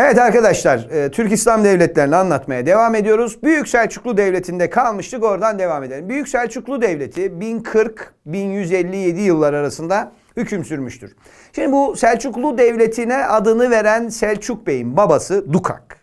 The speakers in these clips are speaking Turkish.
Evet arkadaşlar, e, Türk İslam devletlerini anlatmaya devam ediyoruz. Büyük Selçuklu Devleti'nde kalmıştık, oradan devam edelim. Büyük Selçuklu Devleti 1040-1157 yıllar arasında hüküm sürmüştür. Şimdi bu Selçuklu Devleti'ne adını veren Selçuk Bey'in babası Dukak.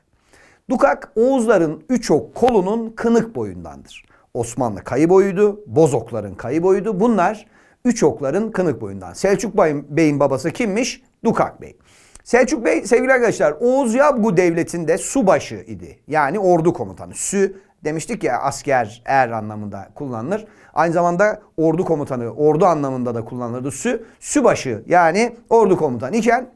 Dukak Oğuzların üç ok kolunun kınık boyundandır. Osmanlı kayı boyuydu, Bozokların kayı boyuydu. Bunlar üç okların kınık boyundan. Selçuk Bey'in babası kimmiş? Dukak Bey. Selçuk Bey sevgili arkadaşlar Oğuz Yabgu Devleti'nde subaşı idi. Yani ordu komutanı. Sü demiştik ya asker er anlamında kullanılır. Aynı zamanda ordu komutanı ordu anlamında da kullanılırdı. Sü, sübaşı yani ordu komutanı iken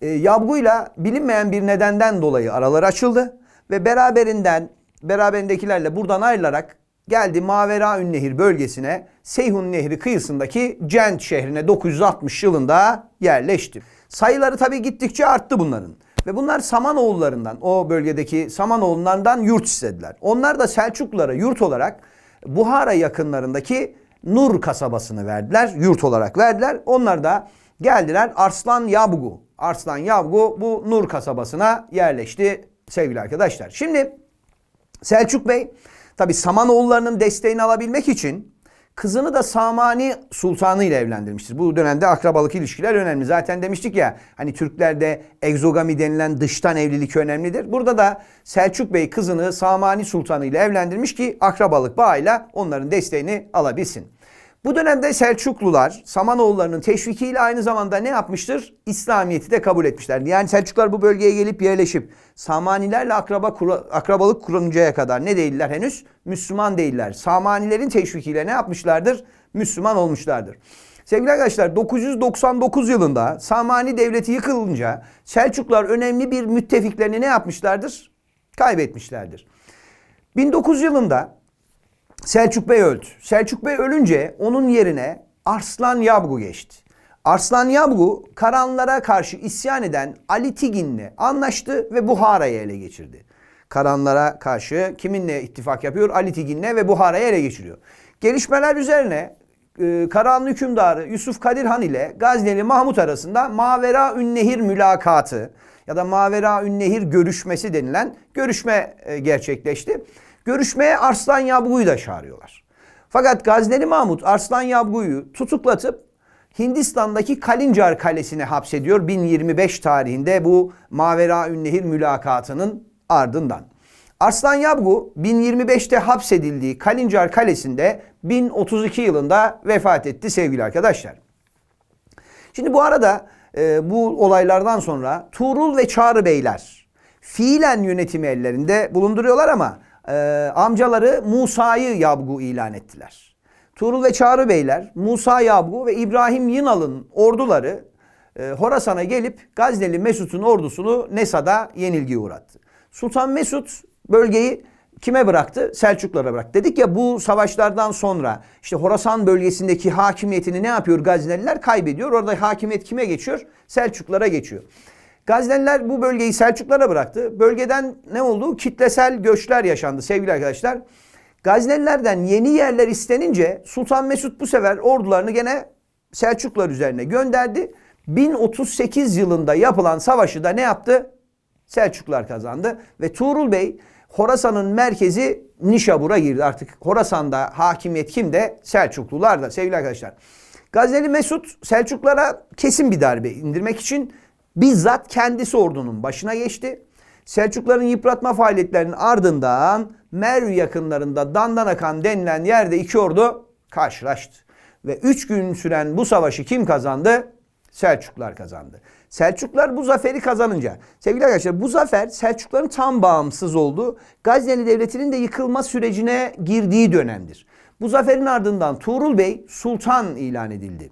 e, Yabgu'yla bilinmeyen bir nedenden dolayı araları açıldı ve beraberinden beraberindekilerle buradan ayrılarak geldi Mavera Nehir bölgesine Seyhun Nehri kıyısındaki Cent şehrine 960 yılında yerleşti. Sayıları tabii gittikçe arttı bunların. Ve bunlar Samanoğullarından, o bölgedeki Samanoğullarından yurt istediler. Onlar da Selçuklulara yurt olarak Buhara yakınlarındaki Nur kasabasını verdiler, yurt olarak verdiler. Onlar da geldiler Arslan Yabgu. Arslan Yabgu bu Nur kasabasına yerleşti sevgili arkadaşlar. Şimdi Selçuk Bey tabi Samanoğullarının desteğini alabilmek için kızını da Samani Sultanı ile evlendirmiştir. Bu dönemde akrabalık ilişkiler önemli. Zaten demiştik ya hani Türklerde egzogami denilen dıştan evlilik önemlidir. Burada da Selçuk Bey kızını Samani Sultanı ile evlendirmiş ki akrabalık bağıyla onların desteğini alabilsin. Bu dönemde Selçuklular Samanoğullarının teşvikiyle aynı zamanda ne yapmıştır? İslamiyet'i de kabul etmişler. Yani Selçuklular bu bölgeye gelip yerleşip Samanilerle akraba kura, akrabalık kuruncaya kadar ne değiller henüz? Müslüman değiller. Samanilerin teşvikiyle ne yapmışlardır? Müslüman olmuşlardır. Sevgili arkadaşlar 999 yılında Samani Devleti yıkılınca Selçuklular önemli bir müttefiklerini ne yapmışlardır? Kaybetmişlerdir. 1900 yılında Selçuk Bey öldü. Selçuk Bey ölünce onun yerine Arslan Yabgu geçti. Arslan Yabgu Karanlara karşı isyan eden Ali Tigin'le anlaştı ve Buhara'yı ele geçirdi. Karanlara karşı kiminle ittifak yapıyor? Ali Tigin'le ve Buhara'yı ele geçiriyor. Gelişmeler üzerine e, Karahanlı hükümdarı Yusuf Kadir Han ile Gazneli Mahmut arasında Mavera Ünnehir mülakatı ya da Mavera Ünnehir görüşmesi denilen görüşme e, gerçekleşti. Görüşmeye Arslan Yabgu'yu da çağırıyorlar. Fakat Gazneli Mahmut Arslan Yabgu'yu tutuklatıp Hindistan'daki Kalincar Kalesi'ne hapsediyor 1025 tarihinde bu Mavera Ünnehir mülakatının ardından. Arslan Yabgu 1025'te hapsedildiği Kalincar Kalesi'nde 1032 yılında vefat etti sevgili arkadaşlar. Şimdi bu arada e, bu olaylardan sonra Tuğrul ve Çağrı Beyler fiilen yönetimi ellerinde bulunduruyorlar ama e, amcaları Musa'yı Yabgu ilan ettiler. Tuğrul ve Çağrı Beyler, Musa Yabgu ve İbrahim Yınal'ın orduları e, Horasan'a gelip Gazneli Mesut'un ordusunu Nesa'da yenilgiye uğrattı. Sultan Mesut bölgeyi kime bıraktı? Selçuklara bıraktı. Dedik ya bu savaşlardan sonra işte Horasan bölgesindeki hakimiyetini ne yapıyor Gazneliler? Kaybediyor. Orada hakimiyet kime geçiyor? Selçuklara geçiyor. Gazneliler bu bölgeyi Selçuklara bıraktı. Bölgeden ne oldu? Kitlesel göçler yaşandı sevgili arkadaşlar. Gaznelilerden yeni yerler istenince Sultan Mesut bu sefer ordularını gene Selçuklar üzerine gönderdi. 1038 yılında yapılan savaşı da ne yaptı? Selçuklar kazandı ve Tuğrul Bey Horasan'ın merkezi Nişabur'a girdi. Artık Horasan'da hakimiyet kimde? Selçuklular da sevgili arkadaşlar. Gazneli Mesut Selçuklara kesin bir darbe indirmek için bizzat kendisi ordunun başına geçti. Selçukların yıpratma faaliyetlerinin ardından Merv yakınlarında Dandanakan denilen yerde iki ordu karşılaştı. Ve üç gün süren bu savaşı kim kazandı? Selçuklar kazandı. Selçuklar bu zaferi kazanınca, sevgili arkadaşlar bu zafer Selçukların tam bağımsız olduğu, Gazneli Devleti'nin de yıkılma sürecine girdiği dönemdir. Bu zaferin ardından Tuğrul Bey sultan ilan edildi.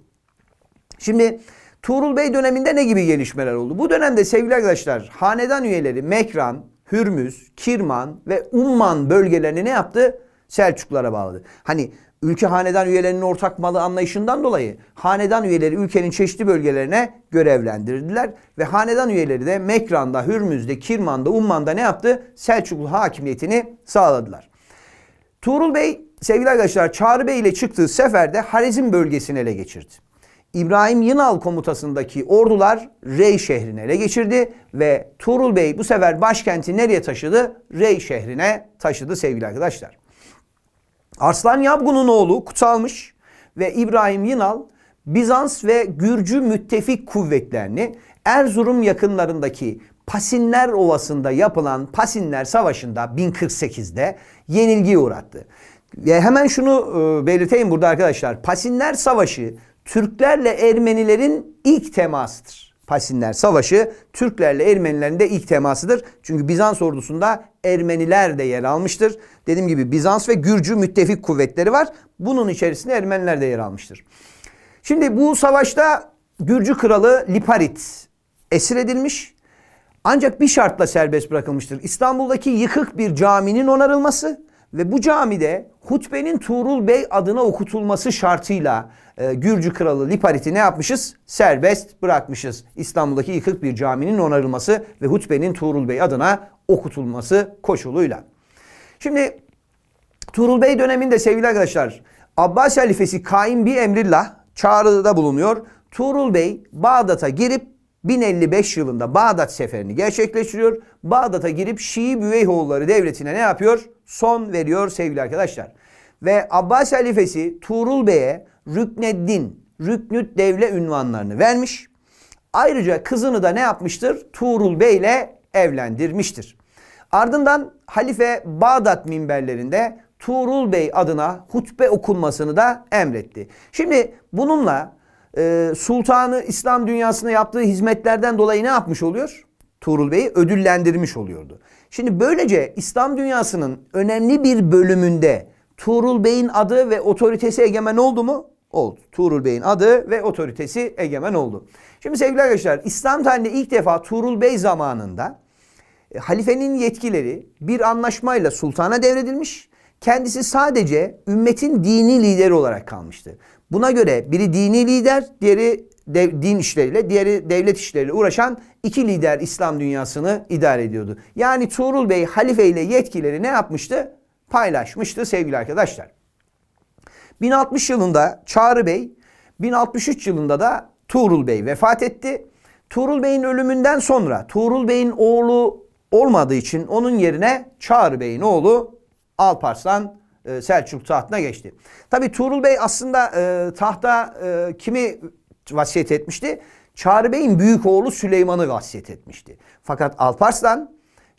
Şimdi Tuğrul Bey döneminde ne gibi gelişmeler oldu? Bu dönemde sevgili arkadaşlar hanedan üyeleri Mekran, Hürmüz, Kirman ve Umman bölgelerini ne yaptı? Selçuklara bağladı. Hani ülke hanedan üyelerinin ortak malı anlayışından dolayı hanedan üyeleri ülkenin çeşitli bölgelerine görevlendirdiler ve hanedan üyeleri de Mekran'da, Hürmüz'de, Kirman'da, Umman'da ne yaptı? Selçuklu hakimiyetini sağladılar. Tuğrul Bey sevgili arkadaşlar Çağrı Bey ile çıktığı seferde Harizm bölgesini ele geçirdi. İbrahim Yınal komutasındaki ordular Rey şehrini ele geçirdi ve Tuğrul Bey bu sefer başkenti nereye taşıdı? Rey şehrine taşıdı sevgili arkadaşlar. Arslan Yabgun'un oğlu Kutsalmış ve İbrahim Yınal Bizans ve Gürcü müttefik kuvvetlerini Erzurum yakınlarındaki Pasinler Ovası'nda yapılan Pasinler Savaşı'nda 1048'de yenilgiye uğrattı. Ve hemen şunu e, belirteyim burada arkadaşlar. Pasinler Savaşı Türklerle Ermenilerin ilk temasıdır. Pasinler Savaşı Türklerle Ermenilerin de ilk temasıdır. Çünkü Bizans ordusunda Ermeniler de yer almıştır. Dediğim gibi Bizans ve Gürcü müttefik kuvvetleri var. Bunun içerisinde Ermeniler de yer almıştır. Şimdi bu savaşta Gürcü kralı Liparit esir edilmiş. Ancak bir şartla serbest bırakılmıştır. İstanbul'daki yıkık bir caminin onarılması ve bu camide hutbenin Tuğrul Bey adına okutulması şartıyla e, Gürcü kralı Liparit'i ne yapmışız? Serbest bırakmışız. İstanbul'daki yıkık bir caminin onarılması ve hutbenin Tuğrul Bey adına okutulması koşuluyla. Şimdi Tuğrul Bey döneminde sevgili arkadaşlar Abbas halifesi Kaim bir emrillah çağrıda bulunuyor. Tuğrul Bey Bağdat'a girip 1055 yılında Bağdat seferini gerçekleştiriyor. Bağdat'a girip Şii Büveyhoğulları devletine ne yapıyor? Son veriyor sevgili arkadaşlar. Ve Abbas halifesi Tuğrul Bey'e Rükneddin, Rüknüt devle ünvanlarını vermiş. Ayrıca kızını da ne yapmıştır? Tuğrul Bey ile evlendirmiştir. Ardından halife Bağdat minberlerinde Tuğrul Bey adına hutbe okunmasını da emretti. Şimdi bununla e, sultanı İslam dünyasına yaptığı hizmetlerden dolayı ne yapmış oluyor? Tuğrul Bey'i ödüllendirmiş oluyordu. Şimdi böylece İslam dünyasının önemli bir bölümünde Tuğrul Bey'in adı ve otoritesi egemen oldu mu? Oldu. Tuğrul Bey'in adı ve otoritesi egemen oldu. Şimdi sevgili arkadaşlar İslam tarihinde ilk defa Tuğrul Bey zamanında e, halifenin yetkileri bir anlaşmayla sultana devredilmiş. Kendisi sadece ümmetin dini lideri olarak kalmıştı. Buna göre biri dini lider, diğeri dev, din işleriyle, diğeri devlet işleriyle uğraşan iki lider İslam dünyasını idare ediyordu. Yani Tuğrul Bey halife ile yetkileri ne yapmıştı? Paylaşmıştı sevgili arkadaşlar. 1060 yılında Çağrı Bey, 1063 yılında da Tuğrul Bey vefat etti. Tuğrul Bey'in ölümünden sonra Tuğrul Bey'in oğlu olmadığı için onun yerine Çağrı Bey'in oğlu Alparslan e, Selçuk tahtına geçti. Tabi Tuğrul Bey aslında e, tahta e, kimi vasiyet etmişti? Çağrı Bey'in büyük oğlu Süleyman'ı vasiyet etmişti. Fakat Alparslan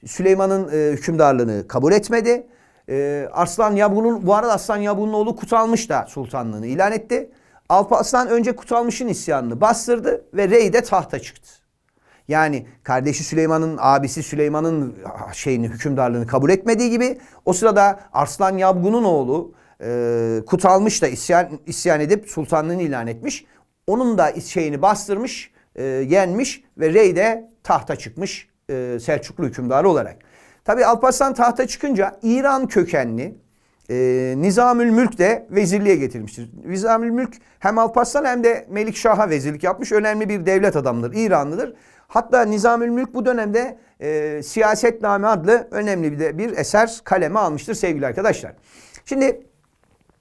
Süleyman'ın e, hükümdarlığını kabul etmedi. E, Arslan Yabun'un bu arada Arslan Yabun'un oğlu Kutalmış da sultanlığını ilan etti. Alparslan önce Kutalmış'ın isyanını bastırdı ve Rey'de tahta çıktı. Yani kardeşi Süleyman'ın abisi Süleyman'ın şeyini hükümdarlığını kabul etmediği gibi o sırada Arslan Yabgun'un oğlu e, Kutalmış da isyan, isyan edip sultanlığını ilan etmiş. Onun da şeyini bastırmış, e, yenmiş ve Rey'de tahta çıkmış e, Selçuklu hükümdarı olarak. Tabi Alparslan tahta çıkınca İran kökenli e, Nizamül Mülk de vezirliğe getirmiştir. Nizamül Mülk hem Alparslan hem de Melikşah'a vezirlik yapmış. Önemli bir devlet adamıdır, İranlıdır. Hatta Nizamül Mülk bu dönemde e, Siyasetname adlı önemli bir, de bir eser kaleme almıştır sevgili arkadaşlar. Şimdi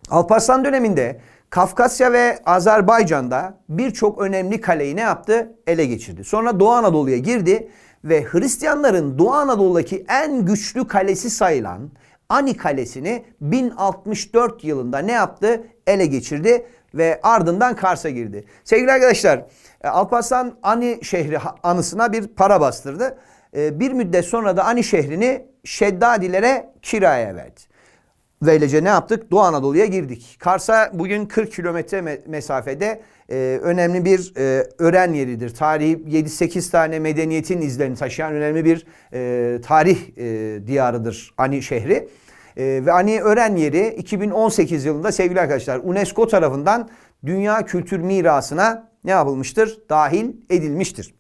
Alparslan döneminde Kafkasya ve Azerbaycan'da birçok önemli kaleyi ne yaptı? Ele geçirdi. Sonra Doğu Anadolu'ya girdi ve Hristiyanların Doğu Anadolu'daki en güçlü kalesi sayılan Ani Kalesi'ni 1064 yılında ne yaptı? Ele geçirdi ve ardından Kars'a girdi. Sevgili arkadaşlar e, Alparslan Ani şehri anısına bir para bastırdı. E, bir müddet sonra da Ani şehrini Şeddadilere kiraya verdi. Böylece ne yaptık? Doğu Anadolu'ya girdik. Kars'a bugün 40 kilometre mesafede e, önemli bir e, öğren yeridir. Tarihi 7-8 tane medeniyetin izlerini taşıyan önemli bir e, tarih e, diyarıdır Ani şehri. E, ve Ani öğren yeri 2018 yılında sevgili arkadaşlar UNESCO tarafından Dünya Kültür Mirası'na ne yapılmıştır? Dahil edilmiştir.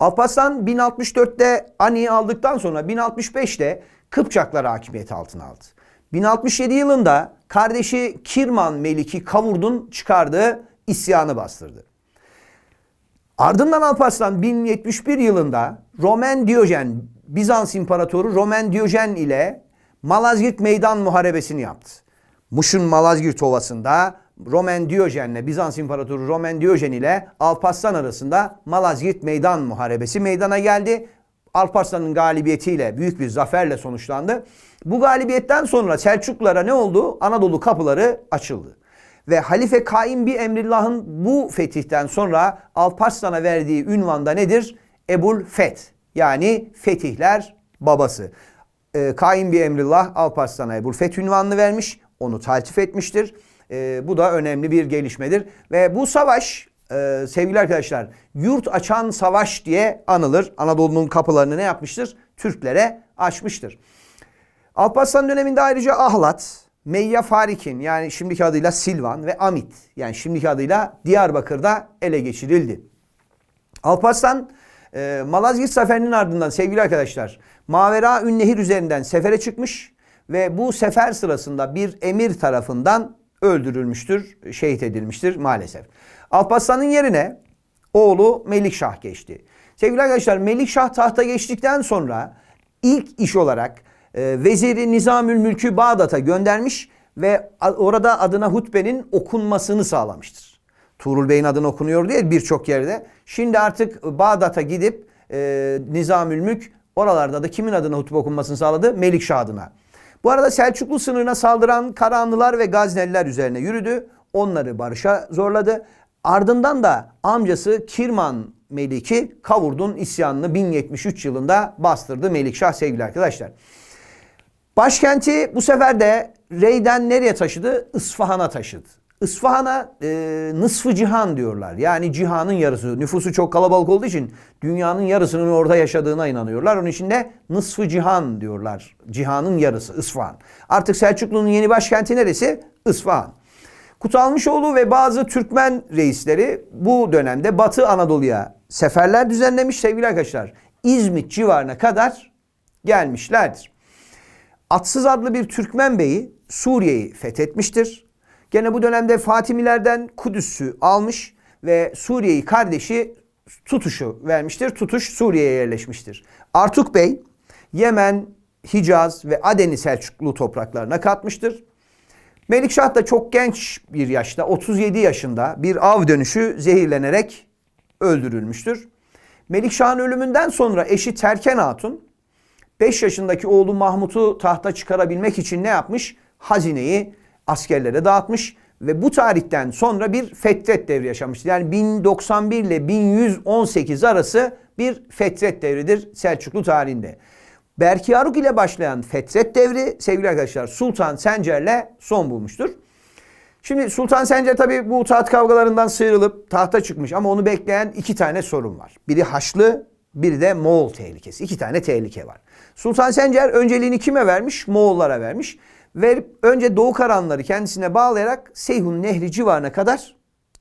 Alparslan 1064'te Ani'yi aldıktan sonra 1065'te Kıpçaklar hakimiyeti altına aldı. 1067 yılında kardeşi Kirman Meliki Kavurd'un çıkardığı isyanı bastırdı. Ardından Alparslan 1071 yılında Roman Diyojen, Bizans İmparatoru Roman Diyojen ile Malazgirt Meydan Muharebesini yaptı. Muş'un Malazgirt Ovası'nda Roman Diyojen'le Bizans İmparatoru Roman Diyojen ile Alparslan arasında Malazgirt Meydan Muharebesi meydana geldi. Alparslan'ın galibiyetiyle büyük bir zaferle sonuçlandı. Bu galibiyetten sonra Selçuklulara ne oldu? Anadolu kapıları açıldı. Ve Halife Kaim bir Emrillah'ın bu fetihten sonra Alparslan'a verdiği ünvan da nedir? Ebul Feth. Yani fetihler babası. Ee, Kaim bir Emrillah Alparslan'a Ebul Feth ünvanını vermiş. Onu taltif etmiştir. Ee, bu da önemli bir gelişmedir. Ve bu savaş e, sevgili arkadaşlar yurt açan savaş diye anılır. Anadolu'nun kapılarını ne yapmıştır? Türklere açmıştır. Alparslan döneminde ayrıca Ahlat, Meyya Farikin yani şimdiki adıyla Silvan ve Amit yani şimdiki adıyla Diyarbakır'da ele geçirildi. Alparslan e, Malazgirt Seferi'nin ardından sevgili arkadaşlar Mavera Ünnehir üzerinden sefere çıkmış ve bu sefer sırasında bir emir tarafından öldürülmüştür, şehit edilmiştir maalesef. Alparslan'ın yerine oğlu Melikşah geçti. Sevgili arkadaşlar Melikşah tahta geçtikten sonra ilk iş olarak e, veziri Nizamül Mülk'ü Bağdat'a göndermiş ve orada adına hutbenin okunmasını sağlamıştır. Tuğrul Bey'in adını okunuyor diye birçok yerde. Şimdi artık Bağdat'a gidip e, Nizamül Mülk oralarda da kimin adına hutbe okunmasını sağladı? Melikşah adına. Bu arada Selçuklu sınırına saldıran Karahanlılar ve Gazneliler üzerine yürüdü. Onları barışa zorladı. Ardından da amcası Kirman Melik'i Kavurd'un isyanını 1073 yılında bastırdı Melikşah sevgili arkadaşlar. Başkenti bu sefer de Rey'den nereye taşıdı? İsfahan'a taşıdı. İsfahan'a e, nısfı cihan diyorlar. Yani cihanın yarısı. Nüfusu çok kalabalık olduğu için dünyanın yarısının orada yaşadığına inanıyorlar. Onun için de nısfı cihan diyorlar. Cihanın yarısı İsfahan. Artık Selçuklu'nun yeni başkenti neresi? İsfahan. Kutalmışoğlu ve bazı Türkmen reisleri bu dönemde Batı Anadolu'ya seferler düzenlemiş sevgili arkadaşlar. İzmit civarına kadar gelmişlerdir. Atsız adlı bir Türkmen beyi Suriye'yi fethetmiştir. Gene bu dönemde Fatimilerden Kudüs'ü almış ve Suriye'yi kardeşi Tutuş'u vermiştir. Tutuş Suriye'ye yerleşmiştir. Artuk Bey Yemen, Hicaz ve Aden'i Selçuklu topraklarına katmıştır. Melikşah da çok genç bir yaşta 37 yaşında bir av dönüşü zehirlenerek öldürülmüştür. Melikşah'ın ölümünden sonra eşi Terken Hatun 5 yaşındaki oğlu Mahmut'u tahta çıkarabilmek için ne yapmış? Hazineyi askerlere dağıtmış ve bu tarihten sonra bir fetret devri yaşamıştır. Yani 1091 ile 1118 arası bir fetret devridir Selçuklu tarihinde. Berkiyaruk ile başlayan fetret devri sevgili arkadaşlar Sultan Sencer'le son bulmuştur. Şimdi Sultan Sencer tabi bu taht kavgalarından sıyrılıp tahta çıkmış ama onu bekleyen iki tane sorun var. Biri Haçlı, biri de Moğol tehlikesi. İki tane tehlike var. Sultan Sencer önceliğini kime vermiş? Moğollara vermiş. Ve önce Doğu Karanları kendisine bağlayarak Seyhun Nehri civarına kadar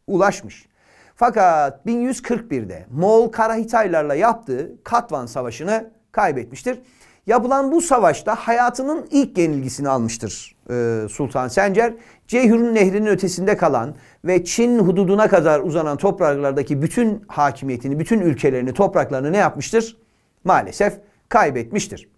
ulaşmış. Fakat 1141'de Moğol Karahitaylarla yaptığı Katvan Savaşı'nı kaybetmiştir. Yapılan bu savaşta hayatının ilk yenilgisini almıştır e, Sultan Sencer. Ceyhun Nehri'nin ötesinde kalan ve Çin hududuna kadar uzanan topraklardaki bütün hakimiyetini, bütün ülkelerini, topraklarını ne yapmıştır? Maalesef kaybetmiştir.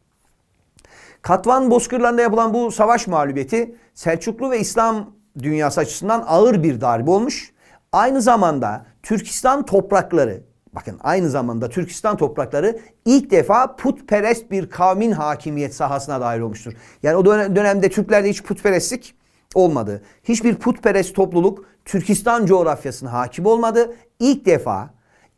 Katvan bozkırlarında yapılan bu savaş mağlubiyeti Selçuklu ve İslam dünyası açısından ağır bir darbe olmuş. Aynı zamanda Türkistan toprakları, bakın aynı zamanda Türkistan toprakları ilk defa putperest bir kavmin hakimiyet sahasına dahil olmuştur. Yani o dönem- dönemde Türklerde hiç putperestlik olmadı. Hiçbir putperest topluluk Türkistan coğrafyasına hakim olmadı. İlk defa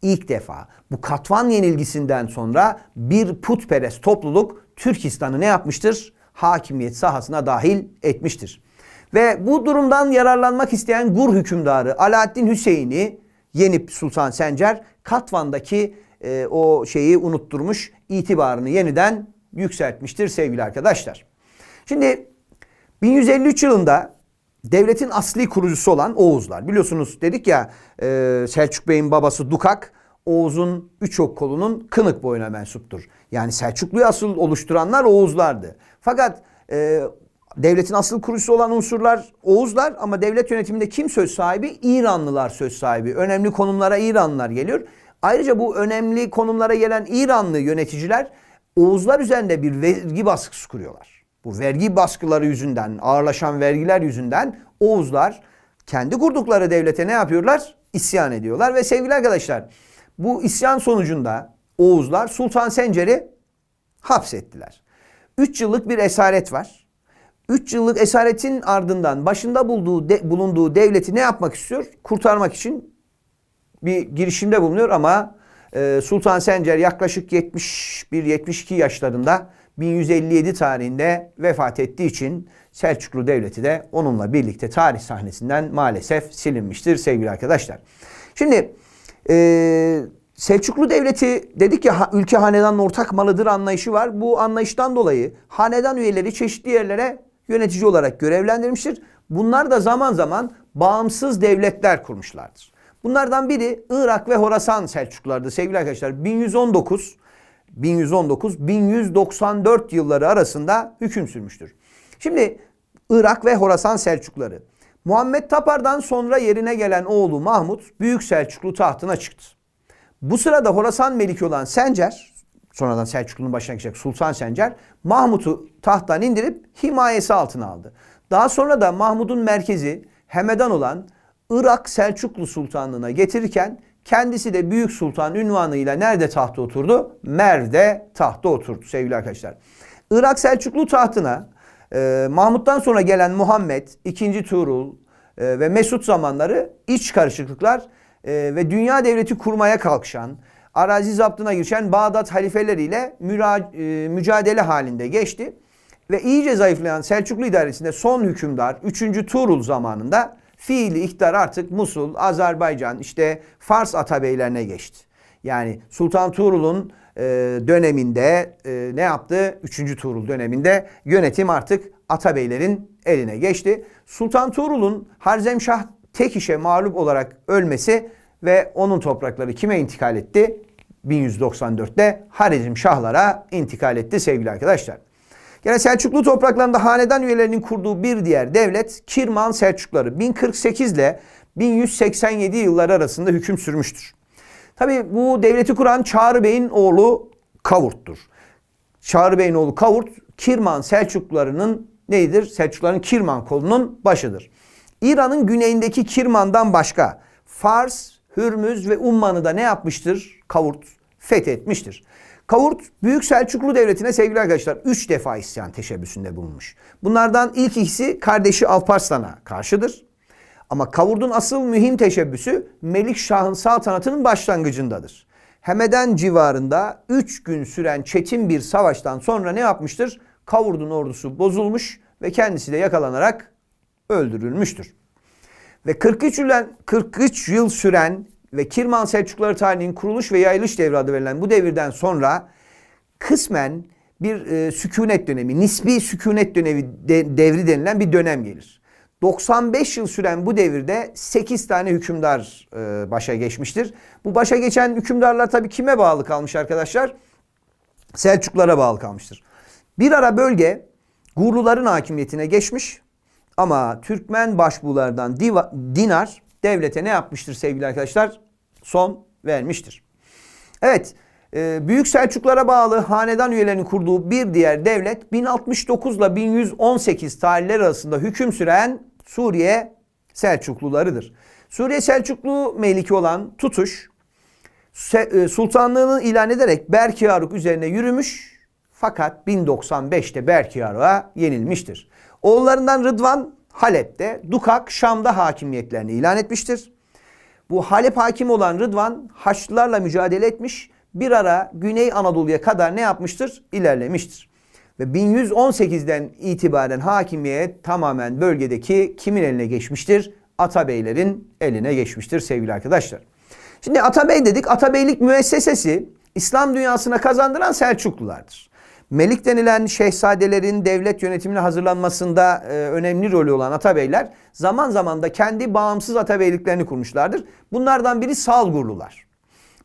İlk defa bu Katvan yenilgisinden sonra bir putperest topluluk Türkistan'ı ne yapmıştır? Hakimiyet sahasına dahil etmiştir. Ve bu durumdan yararlanmak isteyen Gur hükümdarı Alaaddin Hüseyin'i yenip Sultan Sencer Katvan'daki e, o şeyi unutturmuş, itibarını yeniden yükseltmiştir sevgili arkadaşlar. Şimdi 1153 yılında devletin asli kurucusu olan Oğuzlar. Biliyorsunuz dedik ya e, Selçuk Bey'in babası Dukak Oğuz'un üç kolunun kınık boyuna mensuptur. Yani Selçuklu'yu asıl oluşturanlar Oğuzlardı. Fakat e, devletin asıl kurucusu olan unsurlar Oğuzlar ama devlet yönetiminde kim söz sahibi? İranlılar söz sahibi. Önemli konumlara İranlılar geliyor. Ayrıca bu önemli konumlara gelen İranlı yöneticiler Oğuzlar üzerinde bir vergi baskısı kuruyorlar. Bu vergi baskıları yüzünden, ağırlaşan vergiler yüzünden Oğuzlar kendi kurdukları devlete ne yapıyorlar? İsyan ediyorlar ve sevgili arkadaşlar bu isyan sonucunda Oğuzlar Sultan Sencer'i hapsettiler. 3 yıllık bir esaret var. 3 yıllık esaretin ardından başında bulduğu de- bulunduğu devleti ne yapmak istiyor? Kurtarmak için bir girişimde bulunuyor ama e, Sultan Sencer yaklaşık 71-72 yaşlarında 1157 tarihinde vefat ettiği için Selçuklu Devleti de onunla birlikte tarih sahnesinden maalesef silinmiştir sevgili arkadaşlar. Şimdi e, Selçuklu Devleti dedik ya ülke hanedanın ortak malıdır anlayışı var. Bu anlayıştan dolayı hanedan üyeleri çeşitli yerlere yönetici olarak görevlendirmiştir. Bunlar da zaman zaman bağımsız devletler kurmuşlardır. Bunlardan biri Irak ve Horasan Selçuklulardı sevgili arkadaşlar. 1119 1119 1194 yılları arasında hüküm sürmüştür. Şimdi Irak ve Horasan Selçukluları. Muhammed Tapar'dan sonra yerine gelen oğlu Mahmut Büyük Selçuklu tahtına çıktı. Bu sırada Horasan Meliki olan Sencer, sonradan Selçuklu'nun başına geçecek Sultan Sencer, Mahmut'u tahttan indirip himayesi altına aldı. Daha sonra da Mahmud'un merkezi Hemedan olan Irak Selçuklu Sultanlığı'na getirirken kendisi de Büyük Sultan ünvanıyla nerede tahta oturdu? Merv'de tahta oturdu sevgili arkadaşlar. Irak Selçuklu tahtına e, Mahmut'tan sonra gelen Muhammed, 2. Tuğrul e, ve Mesut zamanları iç karışıklıklar e, ve dünya devleti kurmaya kalkışan, arazi zaptına girişen Bağdat halifeleriyle müra- e, mücadele halinde geçti. Ve iyice zayıflayan Selçuklu idaresinde son hükümdar 3. Tuğrul zamanında fiili iktidar artık Musul, Azerbaycan, işte Fars atabeylerine geçti. Yani Sultan Tuğrul'un e, döneminde e, ne yaptı? 3. Tuğrul döneminde yönetim artık atabeylerin eline geçti. Sultan Tuğrul'un Harzemşah tek işe mağlup olarak ölmesi ve onun toprakları kime intikal etti? 1194'te Harizm Şahlara intikal etti sevgili arkadaşlar. Gene Selçuklu topraklarında hanedan üyelerinin kurduğu bir diğer devlet Kirman Selçukları 1048 ile 1187 yılları arasında hüküm sürmüştür. Tabi bu devleti kuran Çağrı Bey'in oğlu Kavurt'tur. Çağrı Bey'in oğlu Kavurt Kirman Selçuklularının neydir? Selçukluların Kirman kolunun başıdır. İran'ın güneyindeki Kirman'dan başka Fars, Hürmüz ve Umman'ı da ne yapmıştır? Kavurt fethetmiştir. Kavurt Büyük Selçuklu Devleti'ne sevgili arkadaşlar 3 defa isyan teşebbüsünde bulunmuş. Bunlardan ilk ikisi kardeşi Alparslan'a karşıdır. Ama Kavurd'un asıl mühim teşebbüsü Melik Şah'ın saltanatının başlangıcındadır. Hemeden civarında 3 gün süren çetin bir savaştan sonra ne yapmıştır? Kavurd'un ordusu bozulmuş ve kendisi de yakalanarak öldürülmüştür. Ve 43 yıl, 43 yıl süren ve Kirman Selçukluları tarihinin kuruluş ve yayılış devri adı verilen bu devirden sonra kısmen bir e, sükunet dönemi, nisbi sükunet dönemi de- devri denilen bir dönem gelir. 95 yıl süren bu devirde 8 tane hükümdar e, başa geçmiştir. Bu başa geçen hükümdarlar tabii kime bağlı kalmış arkadaşlar? Selçuklara bağlı kalmıştır. Bir ara bölge Gurluların hakimiyetine geçmiş ama Türkmen başbuğlardan Dinar devlete ne yapmıştır sevgili arkadaşlar? Son vermiştir. Evet, e, Büyük Selçuklara bağlı hanedan üyelerinin kurduğu bir diğer devlet 1069 ile 1118 tarihleri arasında hüküm süren Suriye Selçuklularıdır. Suriye Selçuklu meliki olan Tutuş e, sultanlığını ilan ederek Berkiyaruk üzerine yürümüş fakat 1095'te Berkiyaruk'a yenilmiştir. Oğullarından Rıdvan Halep'te, Dukak Şam'da hakimiyetlerini ilan etmiştir. Bu Halep hakim olan Rıdvan Haçlılarla mücadele etmiş. Bir ara Güney Anadolu'ya kadar ne yapmıştır? İlerlemiştir. Ve 1118'den itibaren hakimiyet tamamen bölgedeki kimin eline geçmiştir? Atabeylerin eline geçmiştir sevgili arkadaşlar. Şimdi Atabey dedik. Atabeylik müessesesi İslam dünyasına kazandıran Selçuklulardır. Melik denilen şehzadelerin devlet yönetimine hazırlanmasında e, önemli rolü olan atabeyler zaman zaman da kendi bağımsız atabeyliklerini kurmuşlardır. Bunlardan biri Salgurlular.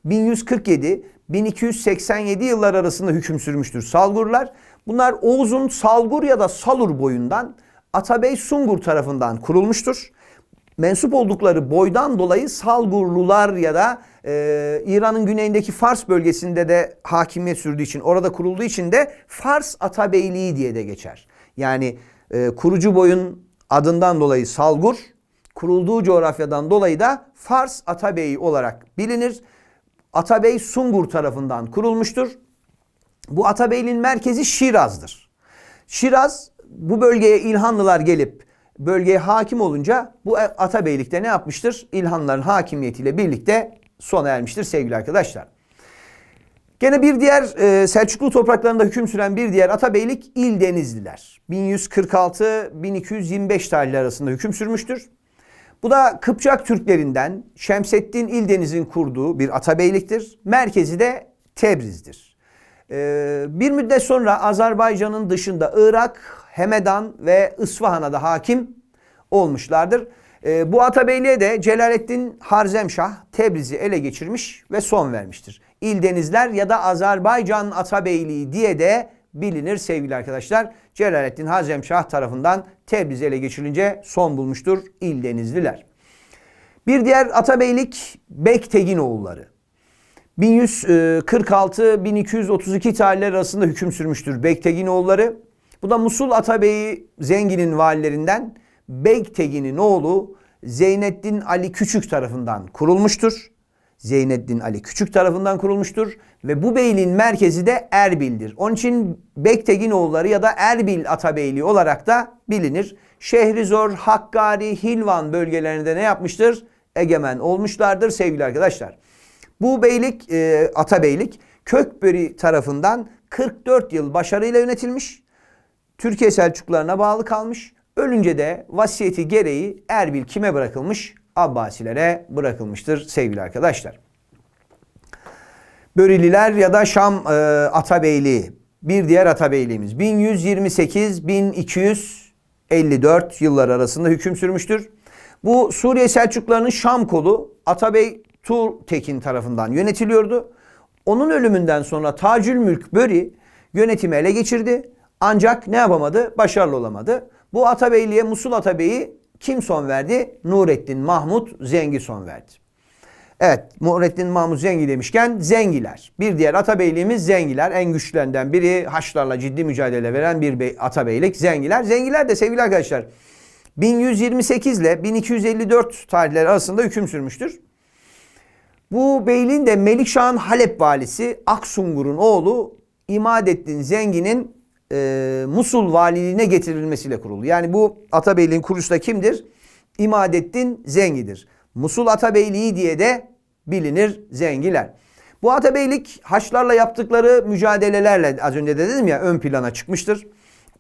1147-1287 yıllar arasında hüküm sürmüştür Salgurlar. Bunlar Oğuz'un Salgur ya da Salur boyundan Atabey Sungur tarafından kurulmuştur. Mensup oldukları boydan dolayı Salgurlular ya da e, İran'ın güneyindeki Fars bölgesinde de hakimiyet sürdüğü için orada kurulduğu için de Fars Atabeyliği diye de geçer. Yani e, kurucu boyun adından dolayı Salgur, kurulduğu coğrafyadan dolayı da Fars Atabeyi olarak bilinir. Atabey Sungur tarafından kurulmuştur. Bu Atabeyliğin merkezi Şiraz'dır. Şiraz bu bölgeye İlhanlılar gelip bölgeye hakim olunca bu Atabeylikte ne yapmıştır? İlhanlıların hakimiyetiyle birlikte sona ermiştir sevgili arkadaşlar. Gene bir diğer e, Selçuklu topraklarında hüküm süren bir diğer Atabeylik İldenizliler. 1146-1225 tarihleri arasında hüküm sürmüştür. Bu da Kıpçak Türklerinden Şemseddin İldeniz'in kurduğu bir atabeyliktir. Merkezi de Tebriz'dir. Ee, bir müddet sonra Azerbaycan'ın dışında Irak, Hemedan ve İsfahan'a da hakim olmuşlardır. Ee, bu atabeyliğe de Celaleddin Harzemşah Tebriz'i ele geçirmiş ve son vermiştir. İldenizler ya da Azerbaycan Atabeyliği diye de bilinir sevgili arkadaşlar. Celaleddin Harzemşah tarafından Tebriz ele geçirilince son bulmuştur İldenizliler. Bir diğer Atabeylik Bekteginoğulları. 1146-1232 tarihleri arasında hüküm sürmüştür Bekteginoğulları. Bu da Musul Atabeyi Zengin'in valilerinden Bektegin'in oğlu Zeynettin Ali Küçük tarafından kurulmuştur. Zeynettin Ali Küçük tarafından kurulmuştur ve bu beyliğin merkezi de Erbil'dir. Onun için Bekteginoğulları ya da Erbil Atabeyliği olarak da bilinir. Şehrizor, Hakkari, Hilvan bölgelerinde ne yapmıştır? Egemen olmuşlardır sevgili arkadaşlar. Bu beylik, e, Atabeylik Kökböri tarafından 44 yıl başarıyla yönetilmiş. Türkiye Selçuklularına bağlı kalmış. Ölünce de vasiyeti gereği Erbil kime bırakılmış? Abbasilere bırakılmıştır sevgili arkadaşlar. Börililer ya da Şam e, Atabeyliği bir diğer Atabeyliğimiz 1128-1254 yıllar arasında hüküm sürmüştür. Bu Suriye Selçuklularının Şam kolu Atabey Tekin tarafından yönetiliyordu. Onun ölümünden sonra Tacül Mülk Böri yönetimi ele geçirdi. Ancak ne yapamadı? Başarılı olamadı. Bu Atabeyliğe Musul Atabey'i kim son verdi? Nurettin Mahmut Zengi son verdi. Evet Nurettin Mahmut Zengi demişken Zengiler. Bir diğer Atabeyliğimiz Zengiler. En güçlülerinden biri Haçlarla ciddi mücadele veren bir bey, Atabeylik Zengiler. Zengiler de sevgili arkadaşlar 1128 ile 1254 tarihleri arasında hüküm sürmüştür. Bu beyliğin de Melikşah'ın Halep valisi Aksungur'un oğlu İmadettin Zengi'nin e, Musul valiliğine getirilmesiyle kuruldu. Yani bu Atabeyliğin kurucusu kimdir? İmadettin Zengi'dir. Musul Atabeyliği diye de bilinir Zengiler. Bu Atabeylik Haçlarla yaptıkları mücadelelerle az önce de dedim ya ön plana çıkmıştır.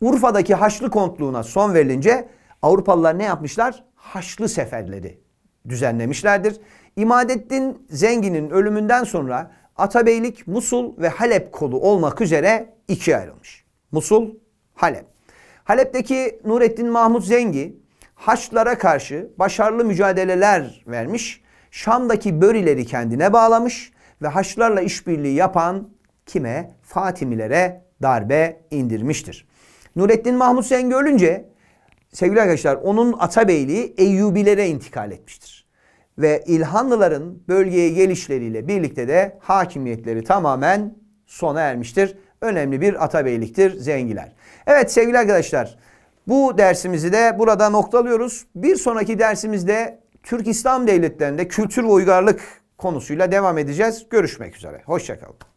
Urfa'daki Haçlı kontluğuna son verilince Avrupalılar ne yapmışlar? Haçlı seferleri düzenlemişlerdir. İmadettin Zengin'in ölümünden sonra Atabeylik Musul ve Halep kolu olmak üzere ikiye ayrılmış. Musul, Halep. Halep'teki Nurettin Mahmut Zengi Haçlılara karşı başarılı mücadeleler vermiş. Şam'daki börileri kendine bağlamış ve Haçlılarla işbirliği yapan kime? Fatimilere darbe indirmiştir. Nurettin Mahmut Zengi ölünce sevgili arkadaşlar onun Atabeyliği Eyyubilere intikal etmiştir. Ve İlhanlıların bölgeye gelişleriyle birlikte de hakimiyetleri tamamen sona ermiştir. Önemli bir atabeyliktir Zengiler. Evet sevgili arkadaşlar bu dersimizi de burada noktalıyoruz. Bir sonraki dersimizde Türk İslam devletlerinde kültür ve uygarlık konusuyla devam edeceğiz. Görüşmek üzere. Hoşçakalın.